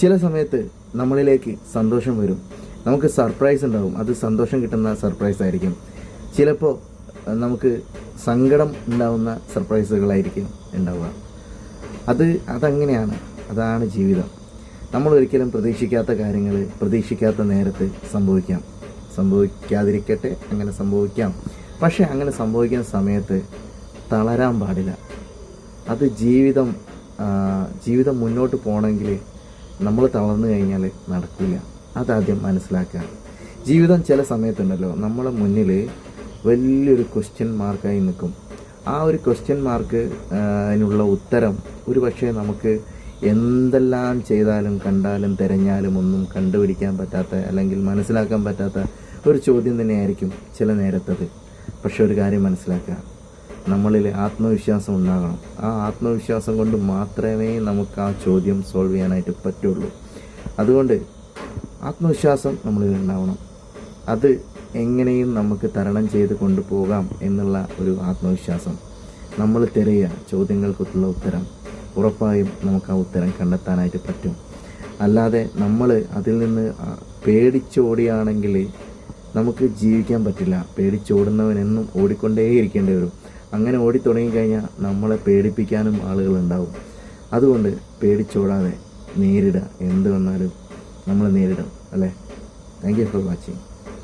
ചില സമയത്ത് നമ്മളിലേക്ക് സന്തോഷം വരും. നമുക്ക് സർപ്രൈസ് ഉണ്ടാവും. അത് സന്തോഷം കിട്ടുന്ന സർപ്രൈസ് ആയിരിക്കും. ചിലപ്പോൾ നമുക്ക് സങ്കടം ഉണ്ടാവുന്ന സർപ്രൈസുകളായിരിക്കും ഉണ്ടാവുക. അത് അതങ്ങനെയാണ്. അതാണ് ജീവിതം. നമ്മൾ ഒരിക്കലും പ്രതീക്ഷിക്കാത്ത കാര്യങ്ങൾ പ്രതീക്ഷിക്കാത്ത നേരത്ത് സംഭവിക്കാം. സംഭവിക്കാതിരിക്കട്ടെ അങ്ങനെ സംഭവിക്കാം. പക്ഷേ അങ്ങനെ സംഭവിക്കുന്ന സമയത്ത് തളരാൻ പാടില്ല. അത് ജീവിതം ജീവിതം മുന്നോട്ട് പോകണമെങ്കിൽ നമ്മൾ തളർന്നു കഴിഞ്ഞാൽ നടക്കില്ല അതാദ്യം മനസ്സിലാക്കുക. ജീവിതം ചില സമയത്തുണ്ടല്ലോ നമ്മളെ മുന്നിൽ വലിയൊരു ക്വസ്റ്റ്യൻ മാർക്കായി നിൽക്കും. ആ ഒരു ക്വസ്റ്റ്യൻ മാർക്ക് അതിനുള്ള ഉത്തരം ഒരു പക്ഷേ നമുക്ക് എന്തെല്ലാം ചെയ്താലും കണ്ടാലും തിരഞ്ഞാലും ഒന്നും കണ്ടുപിടിക്കാൻ പറ്റാത്ത അല്ലെങ്കിൽ മനസ്സിലാക്കാൻ പറ്റാത്ത ഒരു ചോദ്യം തന്നെയായിരിക്കും ചില നേരത്തത്. പക്ഷെ ഒരു കാര്യം മനസ്സിലാക്കുക. നമ്മളിൽ ആത്മവിശ്വാസം ഉണ്ടാകണം. ആ ആത്മവിശ്വാസം കൊണ്ട് മാത്രമേ നമുക്ക് ആ ചോദ്യം സോൾവ് ചെയ്യാനായിട്ട് പറ്റുള്ളൂ. അതുകൊണ്ട് ആത്മവിശ്വാസം നമ്മളിൽ ഉണ്ടാവണം. അത് എങ്ങനെയും നമുക്ക് തരണം ചെയ്ത് കൊണ്ടുപോകാം എന്നുള്ള ഒരു ആത്മവിശ്വാസം. നമ്മൾ തിരയുക ചോദ്യങ്ങൾക്കുള്ള ഉത്തരം. ഉറപ്പായും നമുക്ക് ആ ഉത്തരം കണ്ടെത്താനായിട്ട് പറ്റും. അല്ലാതെ നമ്മൾ അതിൽ നിന്ന് പേടിച്ചോടിയാണെങ്കിൽ നമുക്ക് ജീവിക്കാൻ പറ്റില്ല. പേടിച്ചോടുന്നവനെന്നും ഓടിക്കൊണ്ടേയിരിക്കേണ്ടി വരും. അങ്ങനെ ഓടി തുടങ്ങിക്കഴിഞ്ഞാൽ നമ്മളെ പേടിപ്പിക്കാനും ആളുകളുണ്ടാവും. അതുകൊണ്ട് പേടിച്ചോടാതെ നേരിടുക എന്ത് വന്നാലും നമ്മൾ നേരിടും. അല്ലേ? Thank you for watching